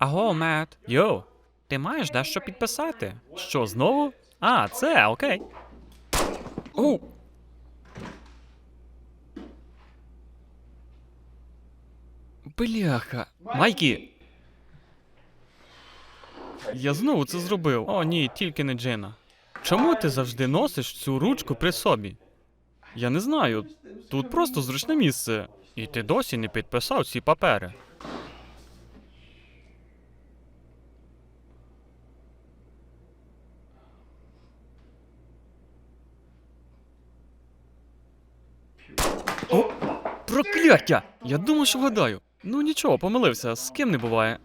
Аго, Мет. Йоу, ти маєш дещо підписати? Що, знову? А, це, окей. Оу. Бляха. Майкі. Я знову це зробив. О, ні, тільки не Джина. Чому ти завжди носиш цю ручку при собі? Я не знаю. Тут просто зручне місце. І ти досі не підписав ці папери. Прокляття! Я думав, що вгадаю. Ну нічого, помилився, з ким не буває.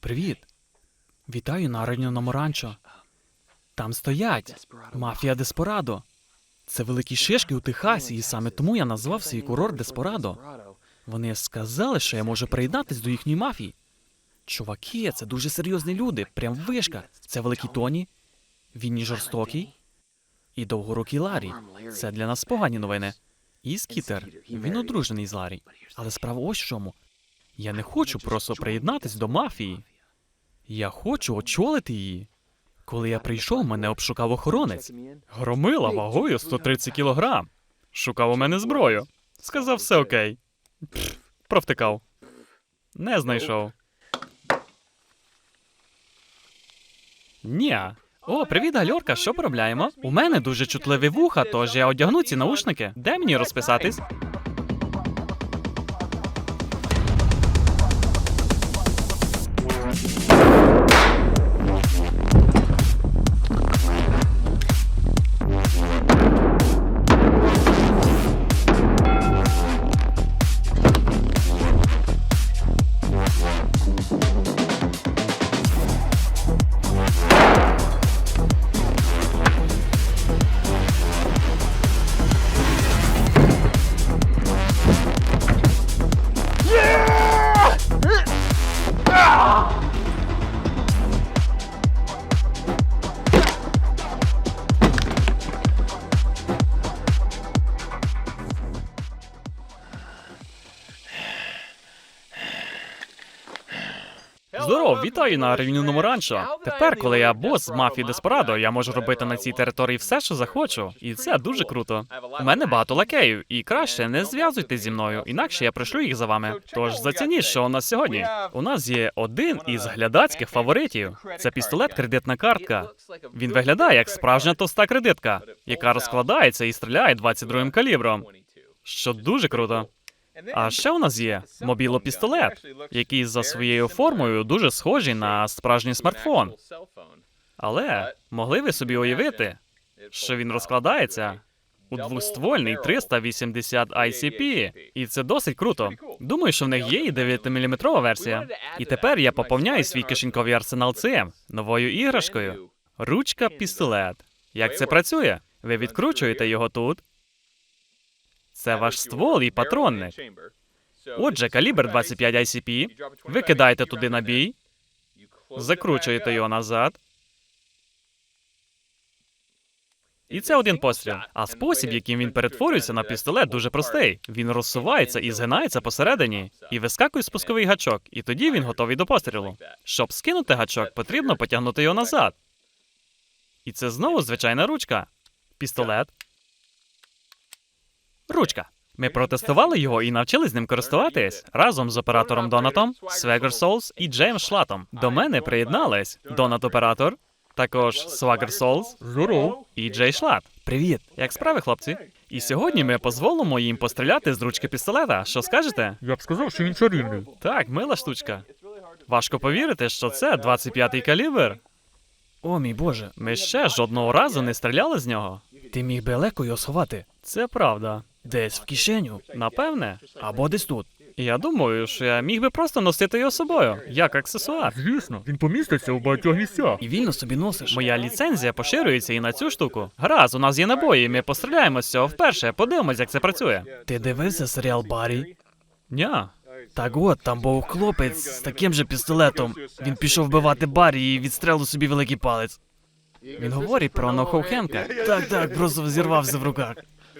Привіт. Вітаю на ранньому ранчо. Там стоять. Мафія Деспорадо. Це великі шишки у Техасі, і саме тому я назвав свій курорт Деспорадо. Вони сказали, що я можу приєднатись до їхньої мафії. Чуваки, це дуже серйозні люди, прям вишка. Це великий Тоні, Вінні жорстокий і довгорукий Ларі. Це для нас погані новини. І Скітер, він одружений з Ларі. Але справа ось в чому. Я не хочу просто приєднатись до мафії. Я хочу очолити її. Коли я прийшов, мене обшукав охоронець. Громила вагою 130 кілограм. Шукав у мене зброю. Сказав, все окей. Пф, провтикав. Не знайшов. Ня. О, привіт, гальорка, що поробляємо? У мене дуже чутливі вуха, тож я одягну ці наушники. Де мені розписатись? Здоров, на ревнівному ранчо. Тепер, коли я бос з мафії Деспорадо, я можу робити на цій території все, що захочу, і це дуже круто. У мене багато лакеїв, і краще не зв'язуйтесь зі мною, інакше я пришлю їх за вами. Тож зацініть, що у нас сьогодні. У нас є один із глядацьких фаворитів. Це пістолет кредитна картка. Він виглядає як справжня тоста кредитка, яка розкладається і стріляє 22 калібром, що дуже круто. А ще у нас є мобілопістолет, який за своєю формою дуже схожий на справжній смартфон. Але могли ви собі уявити, що він розкладається у двоствольний 380 ICP, і це досить круто. Думаю, що в них є і 9-мм версія. І тепер я поповняю свій кишеньковий арсенал цим новою іграшкою. Ручка пістолет. Як це працює? Ви відкручуєте його тут. Це ваш ствол і патронник. Отже, калібр 25 ICP. Ви кидаєте туди набій, закручуєте його назад. І це один постріл. А спосіб, яким він перетворюється на пістолет, дуже простий. Він розсувається і згинається посередині, і вискакує спусковий гачок, і тоді він готовий до пострілу. Щоб скинути гачок, потрібно потягнути його назад. І це знову звичайна ручка. Пістолет. Ручка. Ми протестували його і навчились ним користуватись разом з оператором Донатом, Swagger Souls і Джеймс Шлатом. До мене приєднались Донат оператор, також Swagger Souls, Здоров, і Джей Шлат. Привіт! Як справи, хлопці? І сьогодні ми дозволимо їм постріляти з ручки пістолета. Що скажете? Я б сказав, що він чарівний. Так, мила штучка. Важко повірити, що це 25-й калібр. О, мій боже, ми ще жодного разу не стріляли з нього. Ти міг би легко його сховати. Це правда. Десь в кишеню, напевне, або десь тут. Я думаю, що я міг би просто носити його з собою, як аксесуар. Звісно, він поміститься у багатьох місцях. І вільно собі носиш. Моя ліцензія поширюється і на цю штуку. Гаразд, у нас є набої, ми постріляємо з цього вперше, подивимось, як це працює. Ти дивився серіал Барі? Ня. Так от, там був хлопець з таким же пістолетом. Він пішов вбивати Барі і відстрелив собі великий палець. Він говорить про Нохоу Хенка. Так, так, просто зірвався в руках.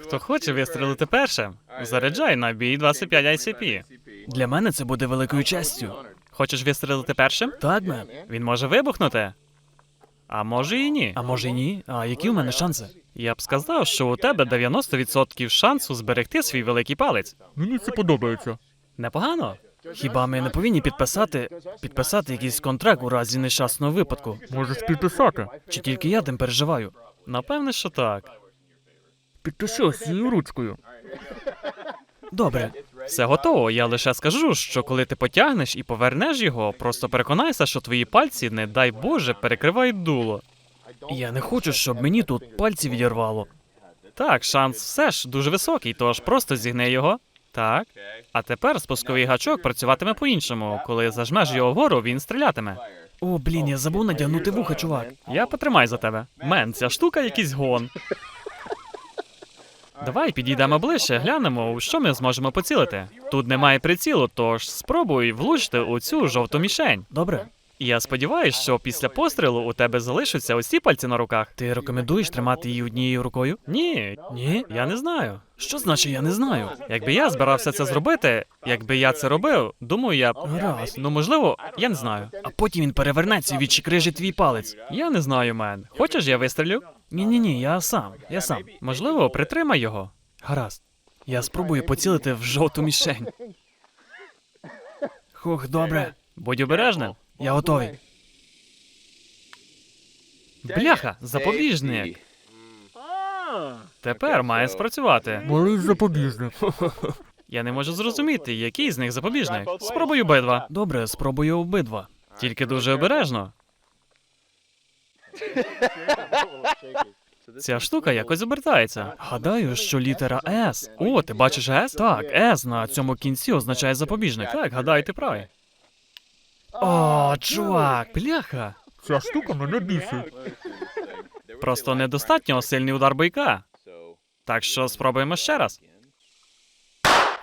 Хто хоче вистрелити першим, заряджай на бій 25 ICP. Для мене це буде великою честю. Хочеш вистрелити першим? Так, мен. Він може вибухнути. А може і ні. А може і ні? А які у мене шанси? Я б сказав, що у тебе 90% шансу зберегти свій великий палець. Мені це подобається. Непогано. Хіба ми не повинні підписати підписати якийсь контракт у разі нещасного випадку? Можеш підписати. Чи тільки я тим переживаю? Напевне, що так. Ось цією ручкою. Добре. Все готово. Я лише скажу, що коли ти потягнеш і повернеш його, просто переконайся, що твої пальці, не дай Боже, перекривають дуло. Я не хочу, щоб мені тут пальці відірвало. Так, шанс все ж дуже високий, тож просто зігни його. Так. А тепер спусковий гачок працюватиме по-іншому. Коли зажмеш його вгору, він стрілятиме. О, блін, я забув надягнути вуха, чувак. Я потримай за тебе. Мен, ця штука якийсь гон. Давай підійдемо ближче, глянемо, у що ми зможемо поцілити. Тут немає прицілу, тож спробуй влучити у цю жовту мішень. Добре. Я сподіваюся, що після пострілу у тебе залишаться усі пальці на руках. Ти рекомендуєш тримати її однією рукою? Ні, ні, я не знаю. Що значить я не знаю? Якби я збирався це зробити, якби я це робив, думаю, я б гаразд. Ну можливо, я не знаю. А потім він перевернеться і відчикрижить твій палець. Я не знаю, мен. Хочеш, я вистрілю? Ні, ні, ні, я сам. Я сам. Можливо, притримай його. Гаразд. Я спробую поцілити в жовту мішень. Хух, добре. Будь обережним. Я готовий. Бляха, запобіжник. Тепер має спрацювати. Малий запобіжник. Я не можу зрозуміти, який з них запобіжник. Спробую обидва. Добре, спробую обидва. Тільки дуже обережно. Ця штука якось обертається. Гадаю, що літера С. О, ти бачиш С? Так, С на цьому кінці означає запобіжник. Так, гадаю, ти правий. О, чувак, бляха. Ця штука мене бісить. Просто недостатньо сильний удар бойка. Так що спробуємо ще раз.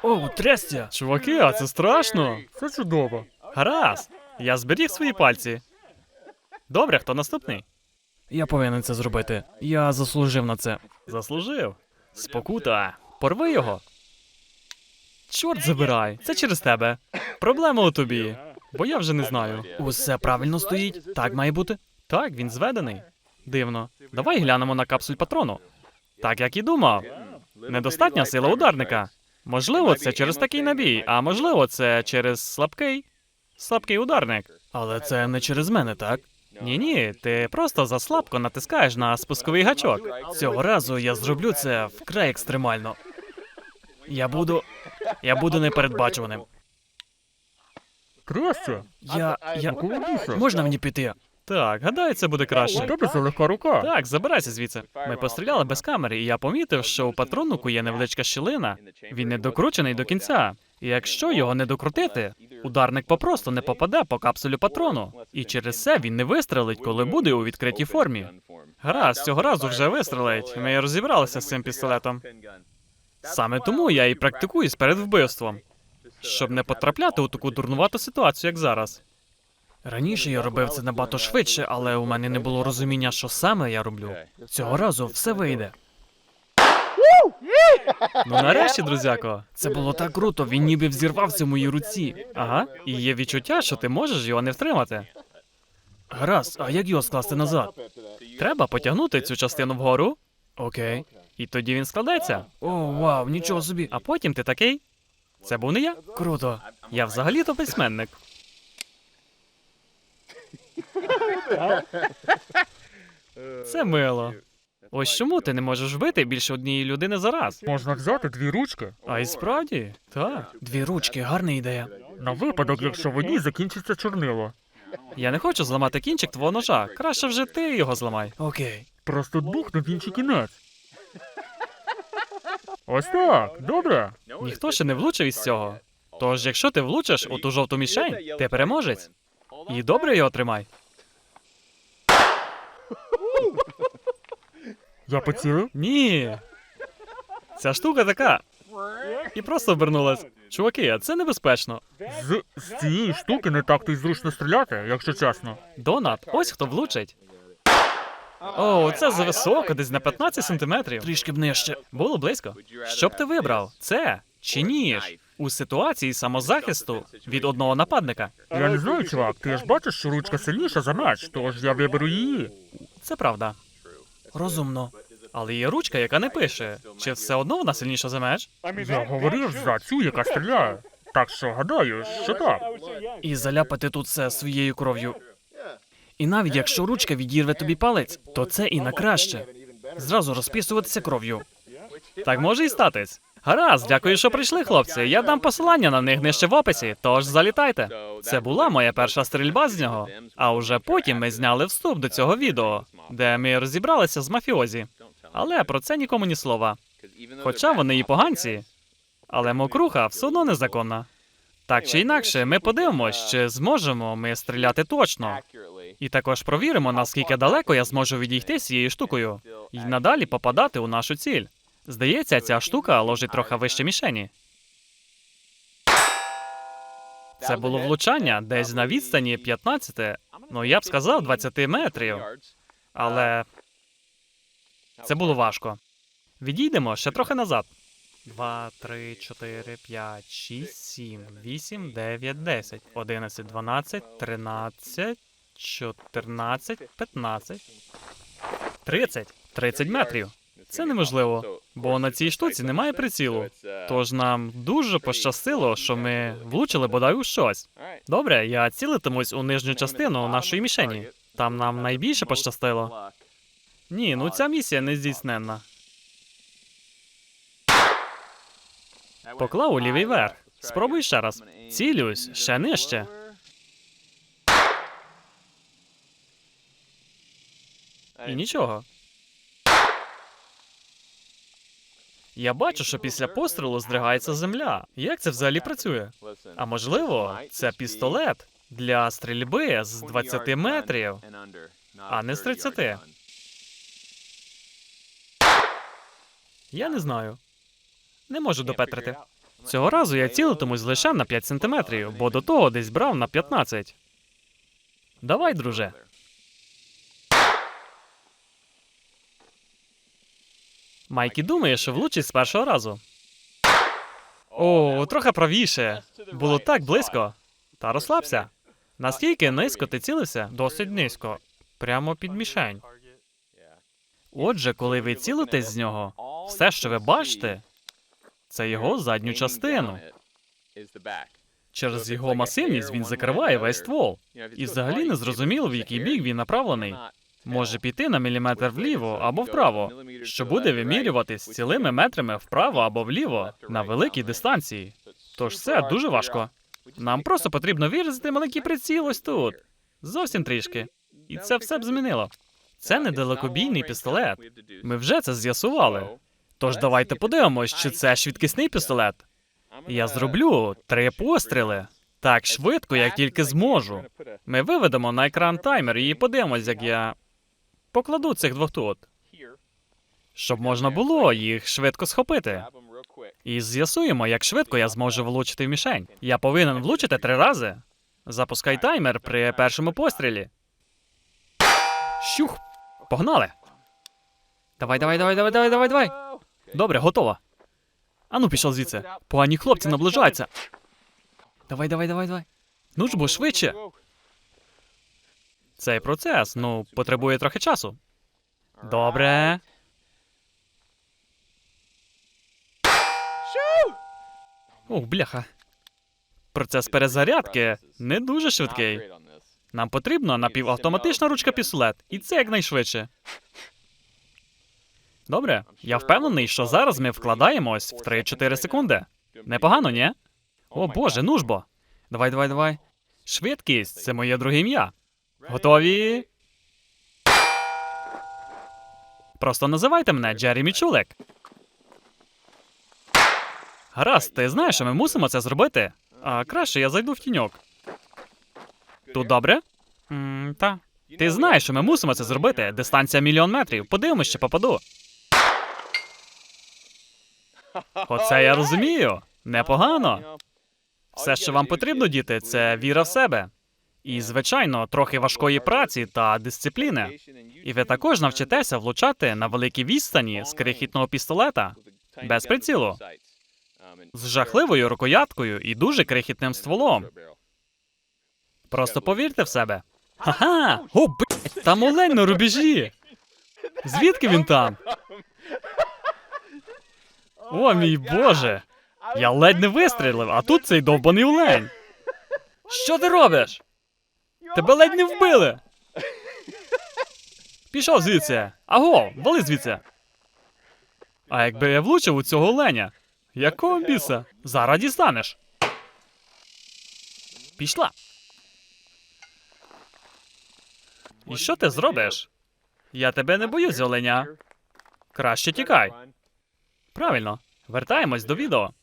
О, трястя! Чуваки, а це страшно. Це чудово. Гаразд. Я зберіг свої пальці. Добре, хто наступний? Я повинен це зробити. Я заслужив на це. Заслужив. Спокута. Порви його. Чорт забирай. Це через тебе. Проблема у тобі. Бо я вже не знаю. Усе правильно стоїть. Так має бути. Так, він зведений. Дивно. Давай глянемо на капсуль патрону. Так як і думав. Недостатня сила ударника. Можливо, це через такий набій, а можливо, це через слабкий. Слабкий ударник. Але це не через мене, так? Ні, ні, ти просто заслабко натискаєш на спусковий гачок. Цього разу я зроблю це вкрай екстремально. Я буду. Я буду непередбачуваним. Трясся. Я. я... Можна мені піти? Так, гадаю, це буде У краще. тебе залегка рука. Так, забирайся звідси. Ми постріляли без камери, і я помітив, що у патроннику є невеличка щілина. Він не докручений до кінця. І якщо його не докрутити, ударник попросту не попаде по капсулю патрону. І через це він не вистрелить, коли буде у відкритій формі. Гаразд, цього разу вже вистрелить. Ми розібралися з цим пістолетом. Саме тому я і практикуюсь перед вбивством, щоб не потрапляти у таку дурнувату ситуацію, як зараз. Раніше я робив це набагато швидше, але у мене не було розуміння, що саме я роблю. Цього разу все вийде. Ну нарешті, друзяко, це було так круто. Він ніби взірвався в моїй руці. Ага, і є відчуття, що ти можеш його не втримати. Гаразд, а як його скласти назад? Треба потягнути цю частину вгору. Окей. І тоді він складеться. О, вау, нічого собі. А потім ти такий. Це був не я? Круто. Я взагалі-то письменник. Це мило. Ось чому ти не можеш вбити більше однієї людини за раз? Можна взяти дві ручки А і справді? Так. Дві ручки, гарна ідея. на випадок, якщо в одній закінчиться чорнило. Я не хочу зламати кінчик твого ножа. Краще вже ти його зламай. Окей. Просто бухне в інший кінець. Ось так, добре. Ніхто ще не влучив із цього. Тож, якщо ти влучиш у ту жовту мішень, ти переможець. І добре його тримай. Я поцілив. Ні. Ця штука така. І просто обернулась. Чуваки, а це небезпечно. З, з цієї штуки не так то й зручно стріляти, якщо чесно. Донат, ось хто влучить. О, це зависоко, десь на 15 сантиметрів. Трішки б нижче. Було близько. Що б ти вибрав? Це чи ніж? У ситуації самозахисту від одного нападника. Я не знаю, чувак, ти ж бачиш, що ручка сильніша за меч, тож я виберу її. Це правда. Розумно. Але є ручка, яка не пише. Чи все одно вона сильніша за меч? Я говорив за цю, яка стріляє. Так що гадаю, що так. І заляпати тут все своєю кров'ю. І навіть якщо ручка відірве тобі палець, то це і на краще. Зразу розписуватися кров'ю. Так може і статись. Гаразд, дякую, що прийшли, хлопці. Я дам посилання на них нижче в описі, тож залітайте. Це була моя перша стрільба з нього. А уже потім ми зняли вступ до цього відео, де ми розібралися з мафіозі. Але про це нікому ні слова. Хоча вони і поганці, але мокруха все одно незаконна. Так чи інакше, ми подивимось, чи зможемо ми стріляти точно. І також провіримо, наскільки далеко я зможу відійти з цією штукою і надалі попадати у нашу ціль. Здається, ця штука ложить трохи вище мішені. Це було влучання десь на відстані 15, ну я б сказав 20 метрів, але це було важко. Відійдемо ще трохи назад. 2, 3, 4, 5, 6, 7, 8, 9, 10, 11, 12, 13, 14, 15, 30. 30 метрів. Це неможливо, бо на цій штуці немає прицілу. Тож нам дуже пощастило, що ми влучили бодай у щось. Добре, я цілитимусь у нижню частину нашої мішені. Там нам найбільше пощастило. Ні, ну ця місія не здійсненна. Поклав у лівий верх. Спробуй ще раз. Цілюсь ще нижче. І нічого. Я бачу, що після пострілу здригається земля. Як це взагалі працює? А можливо, це пістолет для стрільби з 20 метрів. а не з 30. Я не знаю. Не можу допетрити. Цього разу я цілитимусь лише на 5 сантиметрів, бо до того десь брав на 15. Давай, друже. Майкі думає, що влучить з першого разу. О, трохи правіше. Було так близько. Та розслабся. Наскільки низько ти цілився? Досить низько. Прямо під мішень. Отже, коли ви цілитесь з нього, все, що ви бачите, це його задню частину. Через його масивність він закриває весь ствол. І взагалі не зрозуміло, в який бік він направлений. Може піти на міліметр вліво або вправо, що буде вимірюватись цілими метрами вправо або вліво на великій дистанції. Тож це дуже важко. Нам просто потрібно вирізати маленький приціл ось тут. Зовсім трішки. І це все б змінило. Це не далекобійний пістолет. Ми вже це з'ясували. Тож давайте подивимось, чи це швидкісний пістолет. Я зроблю три постріли так швидко, як тільки зможу. Ми виведемо на екран таймер і подивимось, як я покладу цих двох тут, щоб можна було їх швидко схопити. І з'ясуємо, як швидко я зможу влучити в мішень. Я повинен влучити три рази. Запускай таймер при першому пострілі. Щух! Погнали! Давай, давай, давай, давай, давай, давай, давай. Добре, готово. Ану, пішов звідси. Погані хлопці наближаються. Давай, давай, давай, давай. Ну ж бо швидше. Цей процес, ну, потребує трохи часу. Добре. Ох, бляха. Процес перезарядки не дуже швидкий. Нам потрібна напівавтоматична ручка пістолет, і це якнайшвидше. Добре, я впевнений, що зараз ми вкладаємось в 3-4 секунди. Непогано, ні? О боже, ну ж бо. Давай, давай, давай. Швидкість це моє друге ім'я. Готові? Просто називайте мене Джеремі Чулик. Гаразд, ти знаєш, що ми мусимо це зробити. А краще я зайду в тіньок. Тут добре? та. Ти знаєш, що ми мусимо це зробити. Дистанція мільйон метрів. Подивимось, чи попаду. Оце я розумію. Непогано. Все, що вам потрібно, діти, це віра в себе. І, звичайно, трохи важкої праці та дисципліни. І ви також навчитеся влучати на великій відстані з крихітного пістолета без прицілу, з жахливою рукояткою і дуже крихітним стволом. Просто повірте в себе. Ха-ха! О, блядь, там олень на рубежі! Звідки він там? О, мій боже! Я ледь не вистрілив, а тут цей довбаний олень. Що ти робиш? Тебе ледь не вбили. Пішов звідси. Аго, вали звідси. А якби я влучив у цього оленя? Якого біса? Зараз дістанеш. Пішла. І що ти зробиш? Я тебе не боюсь, оленя. Краще тікай. Правильно. Вертаємось до відео.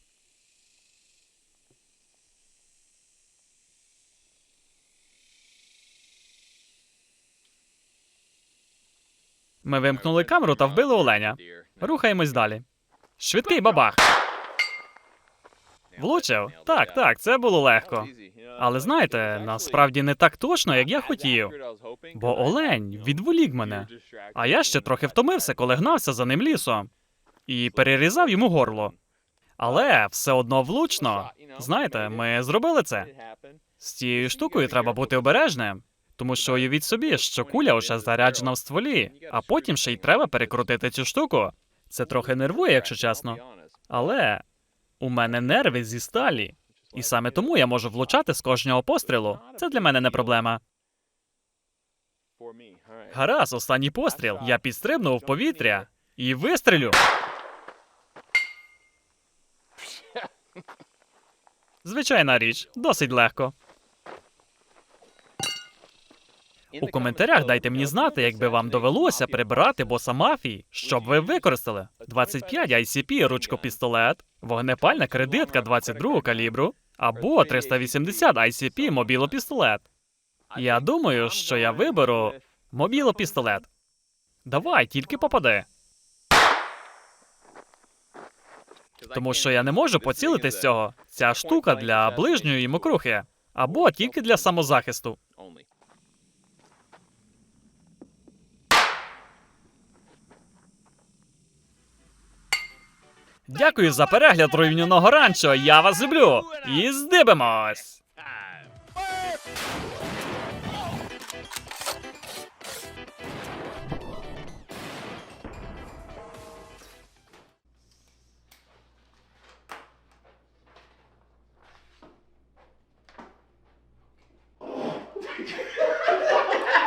Ми вимкнули камеру та вбили оленя. Рухаємось далі. Швидкий бабах. Влучив? Так, так, це було легко. Але знаєте, насправді не так точно, як я хотів. Бо олень відволік мене. А я ще трохи втомився, коли гнався за ним лісом. І перерізав йому горло. Але все одно влучно. Знаєте, ми зробили це. З цією штукою треба бути обережним. Тому що уявіть собі, що куля вже заряджена в стволі, а потім ще й треба перекрутити цю штуку. Це трохи нервує, якщо чесно. Але у мене нерви зі сталі. І саме тому я можу влучати з кожного пострілу. Це для мене не проблема. Гаразд, останній постріл. Я підстрибнув в повітря і вистрілю. Звичайна річ, досить легко. У коментарях дайте мені знати, якби вам довелося прибирати боса мафії, що б ви використали. 25 ICP ручкопістолет, вогнепальна кредитка 22 калібру або 380 ICP мобілопістолет. Я думаю, що я виберу мобілопістолет. Давай, тільки попади. Тому що я не можу поцілити з цього. Ця штука для ближньої мокрухи. Або тільки для самозахисту. Дякую за перегляд руйнівного ранчо. Я вас люблю. І здибимось.